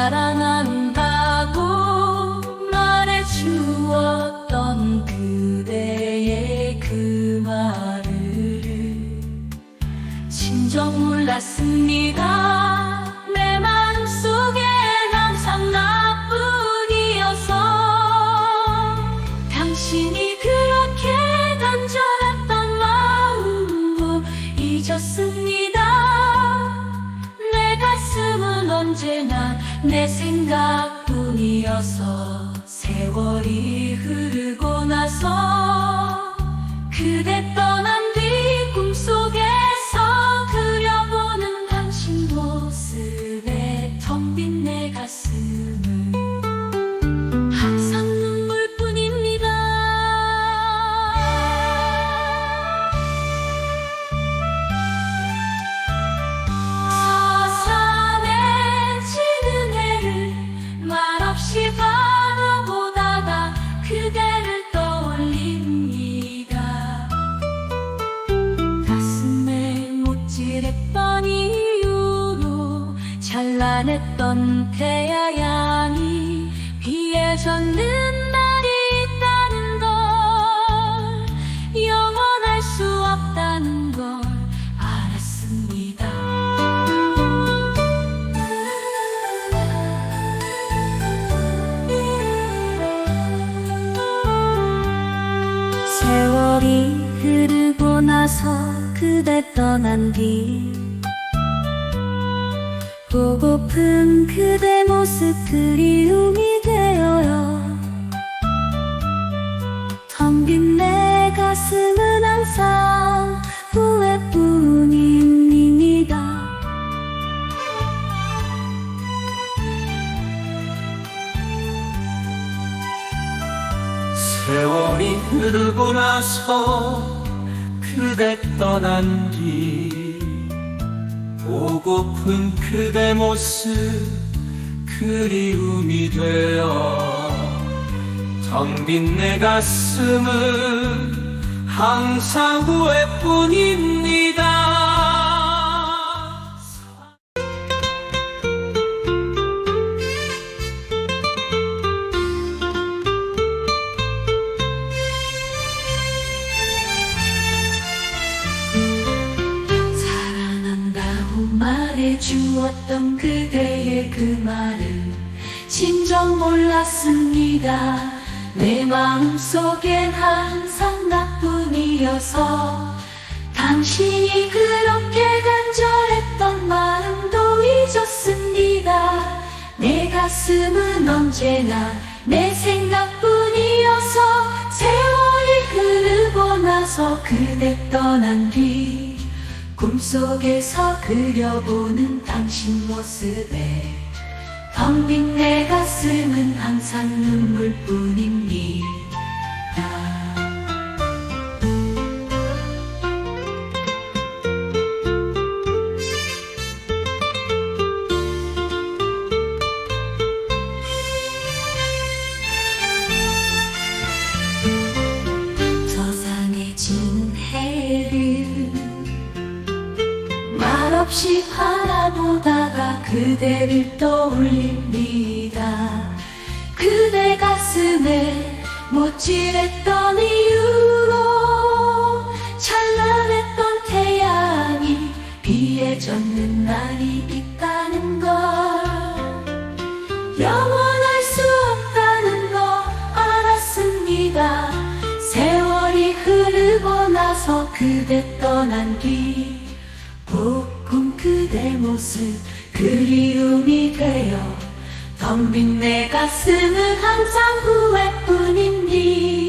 Taranana. 뿐이어서 세월이 흐르고 나서 그대 떠 찬란했던 태양이 비에 젖는 날이 있다는 걸 영원할 수 없다는 걸 알았습니다. 세월이 흐르고 나서 그대 떠난 뒤 보고픈 그대 모습 그리움이 되어요. 텅 빈 내 가슴은 항상 후회뿐입니다. 세월이 흐르고 나서 그대 떠난 뒤 보고픈 그대 모습 그리움이 되어 텅 빈 내 가슴은 항상 후회뿐입니다. 말해주었던 그대의 그 말은 진정 몰랐습니다. 내 마음속엔 항상 나뿐이어서 당신이 그렇게 간절했던 마음도 잊었습니다. 내 가슴은 언제나 내 생각뿐이어서 세월이 흐르고 나서 그대 떠난 뒤 꿈속에서 그려보는 당신 모습에 텅빈 내 가슴은 항상 눈물뿐입니다. 없이 바라보다가 그대를 떠올립니다. 그대 가슴에 못질했던 이유로 찬란했던 태양이 비에 젖는 날이 있다는 걸 영원할 수 없다는 거 알았습니다. 세월이 흐르고 나서 그대 떠난 뒤 볶은 그대 모습 그리움이 되어 텅빈내 가슴은 항상 후회뿐입니다.